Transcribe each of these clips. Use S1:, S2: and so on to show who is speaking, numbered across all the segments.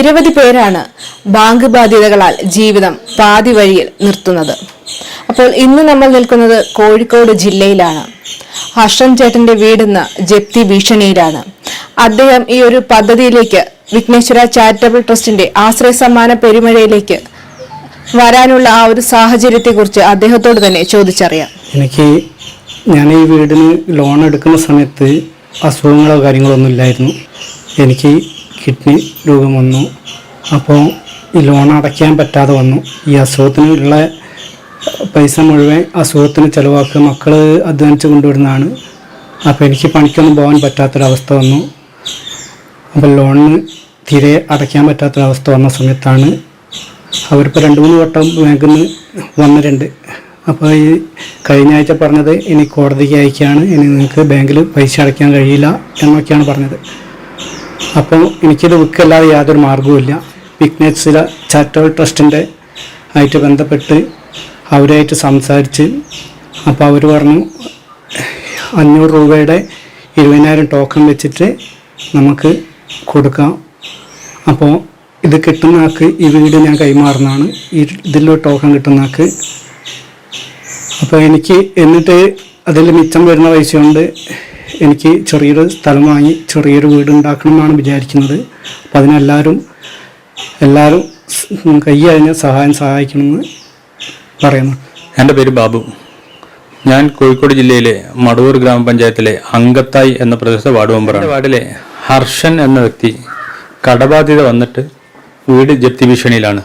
S1: നിരവധി പേരാണ് ബാങ്ക് ബാധ്യതകളാൽ ജീവിതം പാതി വഴിയിൽ നിർത്തുന്നത്. അപ്പോൾ ഇന്ന് നമ്മൾ നിൽക്കുന്നത് കോഴിക്കോട് ജില്ലയിലാണ്. ഹർഷൻ ചേട്ടന്റെ വീടെന്ന് ജപ്തി ഭീഷണിയിലാണ്. അദ്ദേഹം ഈ ഒരു പദ്ധതിയിലേക്ക് വിഘ്നേശ്വര ചാരിറ്റബിൾ ട്രസ്റ്റിന്റെ ആശ്രയ സമ്മാന പെരുമഴയിലേക്ക് വരാനുള്ള ആ ഒരു സാഹചര്യത്തെക്കുറിച്ച് അദ്ദേഹത്തോട് തന്നെ ചോദിച്ചറിയാം.
S2: എനിക്ക് ഞാൻ ഈ വീടിന് ലോൺ എടുക്കുന്ന സമയത്ത് അസുഖങ്ങളോ കാര്യങ്ങളോ ഒന്നും ഇല്ലായിരുന്നു. എനിക്ക് കിഡ്നി രോഗം വന്നു. അപ്പോൾ ഈ ലോൺ അടയ്ക്കാൻ പറ്റാതെ വന്നു. ഈ അസുഖത്തിനുള്ള പൈസ മുഴുവൻ അസുഖത്തിന് ചിലവാക്കുക മക്കൾ അധ്വാനിച്ച് കൊണ്ടുവരുന്നതാണ്. അപ്പോൾ എനിക്ക് പണിക്കൊന്നും പോകാൻ പറ്റാത്തൊരവസ്ഥ വന്നു. അപ്പോൾ ലോണിന് തീരെ അടയ്ക്കാൻ പറ്റാത്തൊരവസ്ഥ വന്ന സമയത്താണ് അവരിപ്പോൾ രണ്ട് മൂന്ന് വട്ടം ബാങ്കിൽ നിന്ന് വന്നിട്ടുണ്ട്. അപ്പോൾ ഈ കഴിഞ്ഞ ആഴ്ച പറഞ്ഞത് ഇനി കോടതിക്ക് അയക്കുകയാണ്. ഇനി നിങ്ങൾക്ക് ബാങ്കിൽ പൈസ അടയ്ക്കാൻ കഴിയില്ല എന്നൊക്കെയാണ് പറഞ്ഞത്. അപ്പോൾ എനിക്കിത് വിൽക്കല്ലാതെ യാതൊരു മാർഗവുമില്ല വിഘ്നേശ്വര ചാരിറ്റബിൾ ട്രസ്റ്റിന്റെ ആയിട്ട് ബന്ധപ്പെട്ട് അവരായിട്ട് സംസാരിച്ച് അപ്പോൾ അവർ പറഞ്ഞു അഞ്ഞൂറ് രൂപയുടെ ഇരുപതിനായിരം ടോക്കൺ വെച്ചിട്ട് നമുക്ക് കൊടുക്കാം. അപ്പോൾ ഇത് കിട്ടുന്ന ആൾക്ക് ഈ വീട് ഞാൻ കൈമാറുന്നതാണ്. ഈ ഇതിലൊരു ടോക്കൺ കിട്ടുന്ന ആൾക്ക് അപ്പോൾ എനിക്ക് എന്നിട്ട് അതിൽ മിച്ചം വരുന്ന പൈസ കൊണ്ട് എനിക്ക് ചെറിയൊരു സ്ഥലം വാങ്ങി ചെറിയൊരു വീട് ഉണ്ടാക്കണം എന്നാണ് വിചാരിക്കുന്നത് അപ്പം അതിനെല്ലാവരും എല്ലാവരും കയ്യതിന് സഹായം സഹായിക്കണമെന്ന് പറയുന്നു.
S3: എന്റെ പേര് ബാബു. ഞാൻ കോഴിക്കോട് ജില്ലയിലെ മടവൂർ ഗ്രാമപഞ്ചായത്തിലെ അങ്കത്തായി എന്ന പ്രദേശത്തെ വാർഡ് മെമ്പറാണ്. വാർഡിലെ ഹർഷൻ എന്ന വ്യക്തി കടബാധ്യത വന്നിട്ട് വീട് ജപ്തി ഭീഷണിയിലാണ്.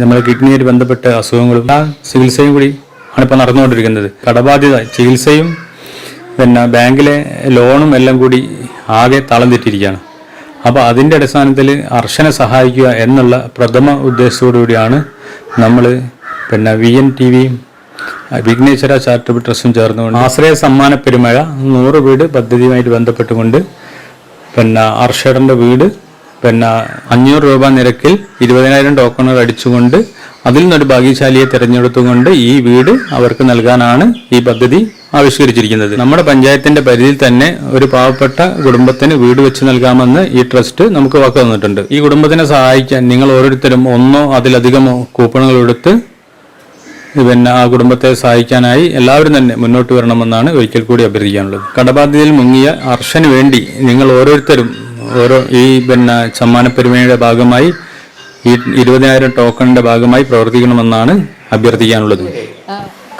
S3: നമ്മുടെ കിഡ്നിയായിട്ട് ബന്ധപ്പെട്ട അസുഖങ്ങളും ആ ചികിത്സയും കൂടി ആണ് ഇപ്പോൾ നടന്നുകൊണ്ടിരിക്കുന്നത്. കടബാധ്യത ചികിത്സയും പിന്നെ ബാങ്കിലെ ലോണും എല്ലാം കൂടി ആകെ തളം തെറ്റിയിരിക്കുകയാണ് അപ്പോൾ അതിന്റെ അടിസ്ഥാനത്തിൽ അർശനെ സഹായിക്കുക എന്നുള്ള പ്രഥമ ഉദ്ദേശത്തോടു കൂടിയാണ് നമ്മൾ പിന്നെ വി എൻ ടി വിയും വിഘ്നേശ്വര ചാരിറ്റബിൾ ട്രസ്റ്റും ചേർന്നുകൊണ്ട് ആശ്രയ സമ്മാന പെരുമഴ നൂറ് വീട് പദ്ധതിയുമായിട്ട് ബന്ധപ്പെട്ടുകൊണ്ട് പിന്നെ അർഷയുടെ വീട് പിന്നെ അഞ്ഞൂറ് രൂപ നിരക്കിൽ ഇരുപതിനായിരം ടോക്കണുകൾ അടിച്ചുകൊണ്ട് അതിൽ നിന്നൊരു ഭാഗ്യശാലിയെ തിരഞ്ഞെടുത്തുകൊണ്ട് ഈ വീട് അവർക്ക് നൽകാനാണ് ഈ പദ്ധതി ആവിഷ്കരിച്ചിരിക്കുന്നത്. നമ്മുടെ പഞ്ചായത്തിന്റെ പരിധിയിൽ തന്നെ ഒരു പാവപ്പെട്ട കുടുംബത്തിന് വീട് വെച്ച് നൽകാമെന്ന് ഈ ട്രസ്റ്റ് നമുക്ക് വാക്ക് തന്നിട്ടുണ്ട്. ഈ കുടുംബത്തിനെ സഹായിക്കാൻ നിങ്ങൾ ഓരോരുത്തരും ഒന്നോ അതിലധികമോ കൂപ്പണുകൾ എടുത്ത് പിന്നെ ആ കുടുംബത്തെ സഹായിക്കാനായി എല്ലാവരും തന്നെ മുന്നോട്ട് വരണമെന്നാണ് ഒരിക്കൽ കൂടി അഭ്യർത്ഥിക്കാനുള്ളത്. കടബാധ്യതയിൽ മുങ്ങിയ അർഷന് വേണ്ടി നിങ്ങൾ ഓരോരുത്തരും ഓരോ ഈ പിന്നെ സമ്മാനപ്പെരുമയുടെ ഭാഗമായി ഈ ഇരുപതിനായിരം ടോക്കണിന്റെ ഭാഗമായി പ്രവർത്തിക്കണമെന്നാണ് അഭ്യർത്ഥിക്കാനുള്ളത്.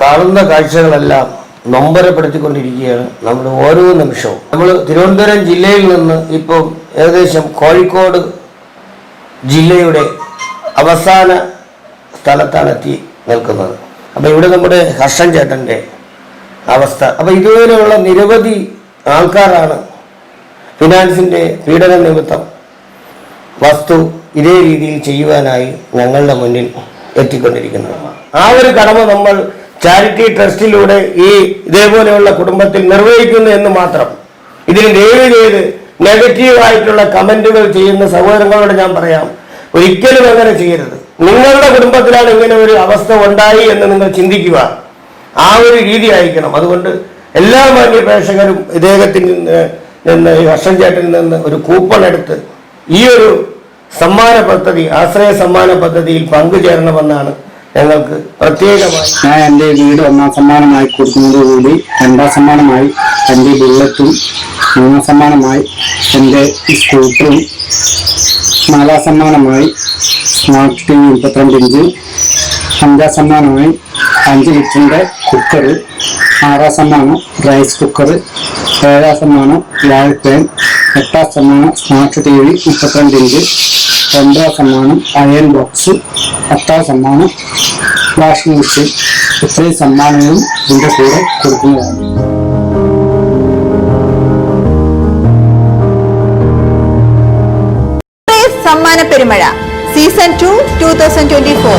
S4: കാണുന്ന കാഴ്ചകളെല്ലാം നൊമ്പരപ്പെടുത്തിക്കൊണ്ടിരിക്കുകയാണ് നമ്മൾ ഓരോ നിമിഷവും. നമ്മൾ തിരുവനന്തപുരം ജില്ലയിൽ നിന്ന് ഇപ്പോൾ ഏകദേശം കോഴിക്കോട് ജില്ലയുടെ അവസാന സ്ഥലത്താണ് എത്തി നിൽക്കുന്നത്. അപ്പോൾ ഇവിടെ നമ്മുടെ ഹർഷൻ ചേട്ടന്റെ അവസ്ഥ. അപ്പോൾ ഇതുപോലെയുള്ള നിരവധി ആൾക്കാരാണ് ഫിനാൻസിന്റെ പീഡന നിമിത്തം വസ്തു ഇതേ രീതിയിൽ ചെയ്യുവാനായി ഞങ്ങളുടെ മുന്നിൽ എത്തിക്കൊണ്ടിരിക്കുന്നത് ആ ഒരു കടമ നമ്മൾ ചാരിറ്റി ട്രസ്റ്റിലൂടെ ഈ ഇതേപോലെയുള്ള കുടുംബത്തിൽ നിർവഹിക്കുന്നു എന്ന് മാത്രം. ഇതിന് ദയവ് ചെയ്ത് നെഗറ്റീവ് ആയിട്ടുള്ള കമന്റുകൾ ചെയ്യുന്ന സഹോദരങ്ങളോട് ഞാൻ പറയാം. ഒരിക്കലും അങ്ങനെ ചെയ്യരുത്. നിങ്ങളുടെ കുടുംബത്തിലാണ് ഇങ്ങനെ ഒരു അവസ്ഥ ഉണ്ടായി എന്ന് നിങ്ങൾ ചിന്തിക്കുക. ആ ഒരു രീതി ആയിരിക്കണം. അതുകൊണ്ട് എല്ലാ മാന്യ പ്രേക്ഷകരും ഇദ്ദേഹത്തിൽ നിന്ന് ഈ വർഷം ചേട്ടിൽ നിന്ന് ഒരു കൂപ്പൺ എടുത്ത് ഈ ഒരു സമ്മാന പദ്ധതി ആശ്രയ സമ്മാന പദ്ധതിയിൽ പങ്കുചേരണമെന്നാണ് ഞങ്ങൾക്ക് പ്രത്യേകമായി
S2: ഞാൻ എന്റെ വീട് ഒന്നാം സമ്മാനമായി കൊടുക്കുന്നതോടുകൂടി രണ്ടാം സമ്മാനമായി എന്റെ ബുള്ളറ്റും മൂന്നാം സമ്മാനമായി എന്റെ സ്കൂട്ടറും നാലാം സമ്മാനമായി സ്മാർട്ട് ടി വി മുപ്പത്തിരണ്ട് ഇഞ്ച് അഞ്ചാം സമ്മാനമായി അഞ്ച് ലിറ്ററിന്റെ കുക്കർ ആറാം സമ്മാനം റൈസ് കുക്കർ ഏഴാം സമ്മാനം വാൾ പാൻ എട്ടാം സമ്മാനം സ്മാർട്ട് ടി വി മുപ്പത്തിരണ്ട് ഇഞ്ച് ഒൻപതാം സമ്മാനം അയൺ ബോക്സ് പത്താം സമ്മാനം വാഷിംഗ് മെഷീൻ ഇത്രയും സമ്മാനങ്ങളും ഇതിന്റെ കൂടെ കൊടുക്കുന്നതാണ്.
S5: സമ്മാന പെരുമഴ season two two thousand twenty four